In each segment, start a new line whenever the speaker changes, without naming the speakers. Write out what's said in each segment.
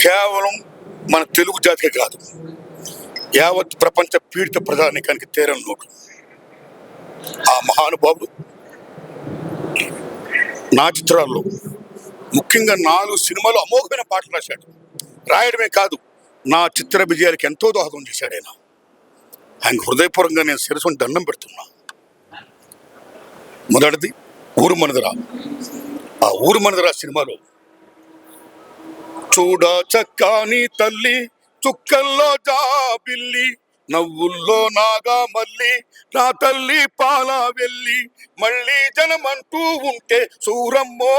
కేవలం మన తెలుగు జాతికి కాదు యావత్ ప్రపంచ పీడిత ప్రధానికానికి తీరని నోటు. ఆ మహానుభావుడు నా చిత్రాల్లో ముఖ్యంగా నాలుగు సినిమాలు అమోఘమైన పాటలు రాశాడు. రాయడమే కాదు నా చిత్ర విజయానికి ఎంతో దోహదం చేశాడు ఆయన. ఆయన హృదయపూర్వకంగా నేను శిరసుని దండం పెడుతున్నా. మొదటిది ఊరు మనదరా. ఆ ఊరు మనదరా సినిమాలో చూడ చక్కాని తల్లి చుక్కల్లో జాబిల్లి నవ్వుల్లో నాగా మళ్ళీ నా తల్లి పాల వెళ్ళి మళ్ళీ జనమంటూ ఉంటే సూరమ్మో.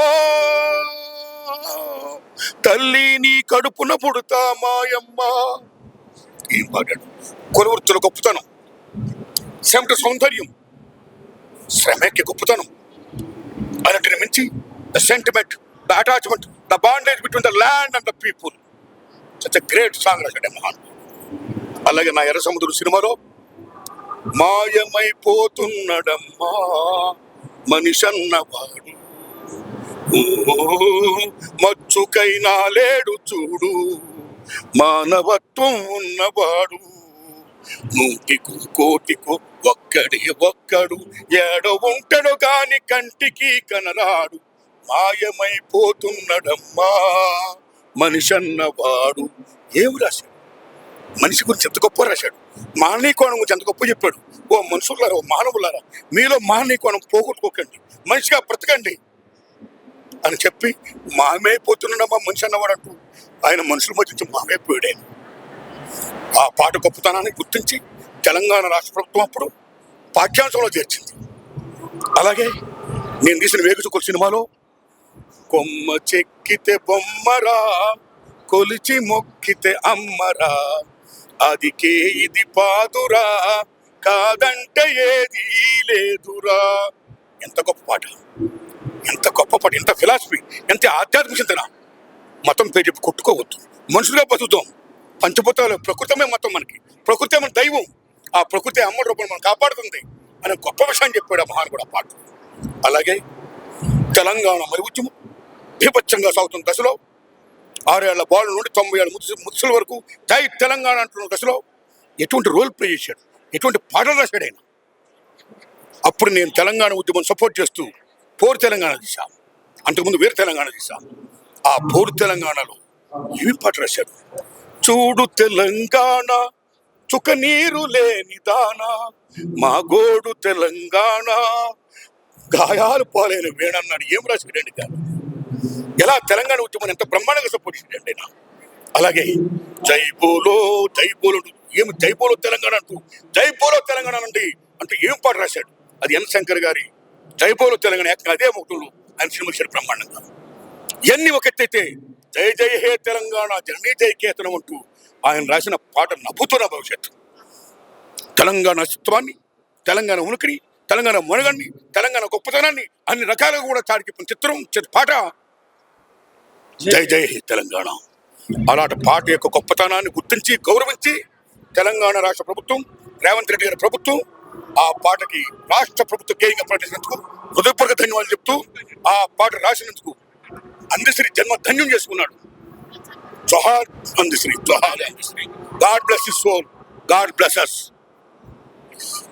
తల్లి నీ కడుపున పుడతా మాయమ్మ. ఏం పాడాడు కొలవృత్తుల గొప్పతనం శ్రమట సౌందర్యం శ్రమకి గొప్పతనం. అన్నిటిని మించి sentiment attachment the bondage between the land and the people such great song రాశాడు మహాన్ అలాగే నా ఎర్ర సముద్రం సినిమాలో మాయమైపోతున్నడమ్మా మనిషన్నవాడు. ఓ, మచ్చుకైనా లేడు చూడు మానవత్వం ఉన్నవాడు. నూటికు కోటికు ఒక్కడే ఒక్కడు ఏడ ఉంటాడు కాని కంటికి కనరాడు. మాయమైపోతున్నడమ్మా. మనిషన్నవాడు. ఏమి రాశాడు? మనిషి గురించి ఎంత గొప్ప రాశాడు? మానవీయ కోణం గురించి ఎంత గొప్ప చెప్పాడు? ఓ మనుషులారా ఓ మానవులారా మీలో మానవీయ కోణం పోగొట్టుకోకండి మనిషిగా బ్రతకండి అని చెప్పి మామైపోతున్నాడమ్మా మనిషి అన్నవాడు అంటూ ఆయన మనుషుల మధ్య నుంచి మామైపోయాడు ఆ పాట గొప్పతనాన్ని గుర్తించి తెలంగాణ రాష్ట్ర ప్రభుత్వం అప్పుడు పాఠ్యాంశంలో చేర్చింది. అలాగే నేను తీసిన వేగుచుకుల సినిమాలో కొమ్మ చెక్కితే బొమ్మరా కొలిచి మొక్కితే అమ్మరా. అదికే ఇది పాదురా కాదంటే ఏది లేదురా. ఎంత గొప్ప పాట. ఎంత గొప్ప పాట. ఎంత ఫిలాసఫీ ఎంత ఆధ్యాత్మిక చింతన. మతం పేరు చెప్పి కొట్టుకోవద్దు. మనుషులుగా బతుకుతాం. పంచభూతాలు ప్రకృతమే మతం మనకి. ప్రకృతి మన దైవం. ఆ ప్రకృతి అమ్మ రూపం మనం కాపాడుతుంది అనే గొప్ప విషయం చెప్పాడు ఆ మహాన్ కూడా పాట. అలాగే తెలంగాణ మరి ఉద్యమం. బీభత్సంగా సాగుతున్న దశలో ఆరేళ్ళ బాల్ నుండి తొంభై ఏళ్ళ ముత్సు ముత్సల వరకు జై తెలంగాణ అంటున్న దశలో ఎటువంటి రోల్ ప్లే చేశాడు? ఎటువంటి పాటలు రాశాడు ఆయన? అప్పుడు నేను తెలంగాణ ఉద్యమం సపోర్ట్ చేస్తూ పోరు తెలంగాణ తీసా అంతకుముందు వేరు తెలంగాణ తీసా ఆ పోరు తెలంగాణలో ఏమి పాట రాశాడు? చూడు తెలంగాణ చుక నీరు లేని దానా మా గోడు తెలంగాణ గాయాలు పాలైన వేణన్నాడు. ఏం రాశాడండి కానీ ఎలా తెలంగాణ ఉద్యమం ఎంత బ్రహ్మాండంగా సపోర్ట్ చేయండి ఆయన అలాగే జై బోలో జై ఏమి జై బోలో తెలంగాణ అంటూ జై బోలో తెలంగాణ అండి అంటూ ఏం పాట రాశాడు? అది ఎన్ శంకర్ గారి జై బోలో తెలంగాణ ఏకంగా అదే ముఖంలో ఆయన సినిమా ఇచ్చాడు బ్రహ్మాండంగా. ఇవన్నీ ఒక ఎత్తైతే జై జై హే తెలంగాణ జననీ జై కేతనం అంటూ ఆయన రాసిన పాట నవ్వుతున్న భవిష్యత్తు. తెలంగాణ అస్తిత్వాన్ని తెలంగాణ ఉనికిని తెలంగాణ మునగన్ని తెలంగాణ గొప్పతనాన్ని అన్ని రకాలుగా కూడా తాడికి చిత్రం పాట జై జై హే తెలంగాణ. అలాంటి పాట యొక్క గొప్పతనాన్ని గుర్తించి గౌరవించి తెలంగాణ రాష్ట్ర ప్రభుత్వం రేవంత్ రెడ్డి గారి ప్రభుత్వం ఆ పాటకి రాష్ట్ర ప్రభుత్వ గేయంగా ప్రకటించినందుకు హృదయపూర్వక ధన్యవాదాలు చెప్తూ ఆ పాట రాసినందుకు అందశ్రీ జన్మ ధన్యం చేసుకున్నాడు. జోహార్ అందశ్రీ జోహార్. Andesri. God bless his soul. God bless us